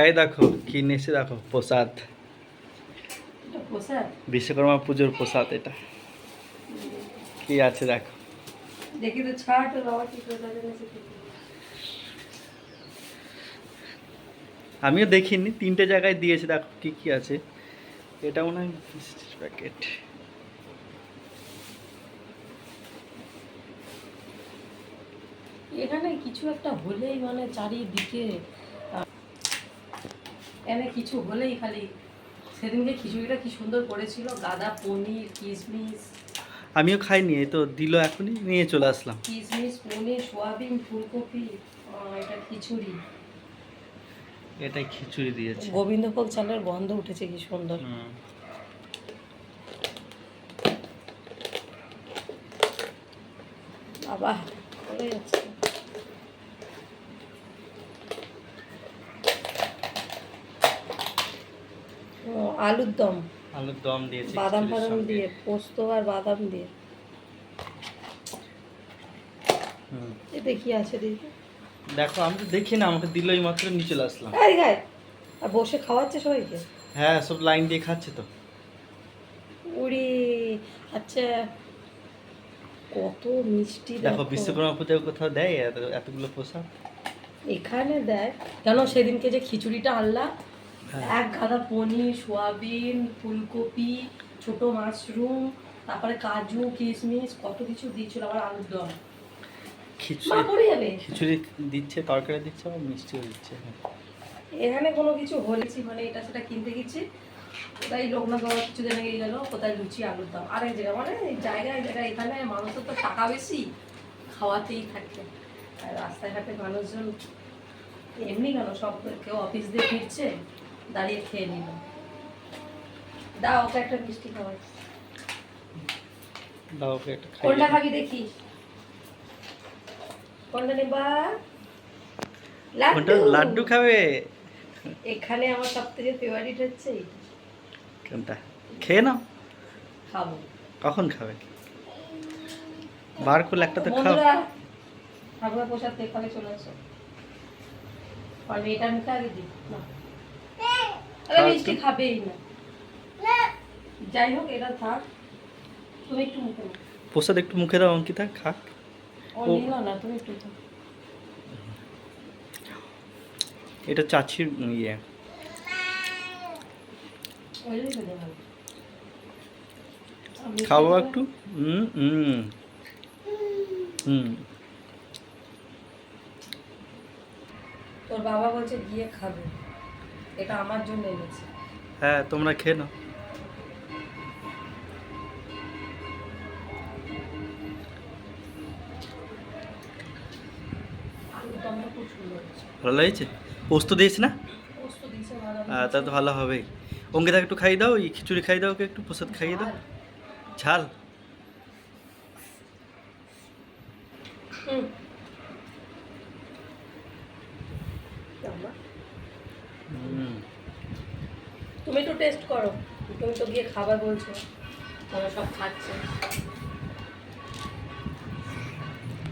এই দেখো কি নিয়েছে দেখো প্রসাদ। বিশ্বকর্মা পুজোর প্রসাদ এটা। কি আছে দেখো। তো বাবা কি? আমিও দেখিনি তিনটে জায়গায় দিয়েছে দেখো কি কি আছে। এটা মনে হয় প্যাকেট এখানে কিছু একটা হলেই মানে চারিদিকে এখানে কিছু হলেই খালি সেদিনকে খিচুড়িটা কি সুন্দর করেছিল গাদা পনির কিশমিশ। আমিও খাইনি এই তো দিল এখনই নিয়ে চলে আসলাম। কিশমিশ পনির সোয়াবিন ফুলকপি এটা খিচুড়ি। এটাই খিচুড়ি দিয়েছে। গোবিন্দভোগ চালের গন্ধ উঠেছে কি সুন্দর। বাবা চলে যাচ্ছে ও, আলুর দম। আলুর দম দিয়েছে বাদাম ফাদাম দিয়ে পোস্ত আর বাদাম দিয়ে। হুম। এতে কি আছে দেখি। দেখো আমি তো দেখি না আমাকে দিল এই মাত্র নিয়ে চলে আসলাম। এই গায়ে আর বসে খাওয়াচ্ছে সবাইকে? হ্যাঁ সব লাইন দিয়ে খাচ্ছে তো। উড়ি আচ্ছা কত মিষ্টি দেখো বিশ্বকর্মা পুজো কোথাও দেয় এত- এতগুলো প্রসাদ? এখানে দেয়। কেন সেদিনকে যে খিচুড়িটা আনলা হ্যাঁ। এক গাদা পনির সোয়াবিন ফুলকপি ছোট মাশরুম তারপরে কাজু কিশমিশ কত কিছু দিয়েছিল আবার আলুর দম। খিচুড়ি খিচুড়ি দিচ্ছে তরকারি দিচ্ছে আবার মিষ্টিও দিচ্ছে। এখানে কোনো কিছু হলেছি মানে এটা সেটা কিনতে গেছি। কোথায় লোকনাথ বাবা কিছু জেনে গিয়ে গেলো কোথায় লুচি আলুর দাম। আরেক জায়গা মানে জায়গায় জায়গায় এখানে মানুষের তো টাকা বেশি খাওয়াতেই থাকে। আর রাস্তায় ঘাটে মানুষজন এমনি কেন সব কেউ অফিস দিয়ে ফিরছে? দাঁড়িয়ে খেয়ে নিল। দাও ওকে একটা মিষ্টি খাওয়াই দাও ওকে একটা খাইয়ে কোনটা খাবি দেখি? কোনটা নেবা? কোনটা? লাড্ডু। খাবে? এখানে আমার সব থেকে ফেভারিট হচ্ছে কোনটা? খেয়ে নাও। খাব। কখন খাবে? বার করলে একটা তো খাও। ঠাকুরের প্রসাদ খাবে চলে আসো। আর মেয়েটার মুখে আগে দিই। না। মিষ্টি একটু। খাবেই না। যাই হোক এটা থাক। তুমি একটু মুখে প্রসাদ একটু মুখে দাও অঙ্কিতা খাক। ও ও। না তুমি একটু এটা চাচির ইয়ে। খাব একটু? হুম হুম হুম তোর বাবা বলছে গিয়ে খাবে। এটা আমার জন্য এনেছে। হ্যাঁ তোমরা খেয়ে নাও। ভালো লাগছে? পোস্ত দিয়েছি না? তা তো ভালো হবেই। অঙ্কিতা একটু খাইয়ে দাও এই খিচুড়ি খাইয়ে দাও ওকে একটু প্রসাদ খাইয়ে দাও। ঝাল। হুম। তুমি একটু টেস্ট করো। তুমি তো গিয়ে খাবার বলছো। তোমরা সব খাচ্ছে।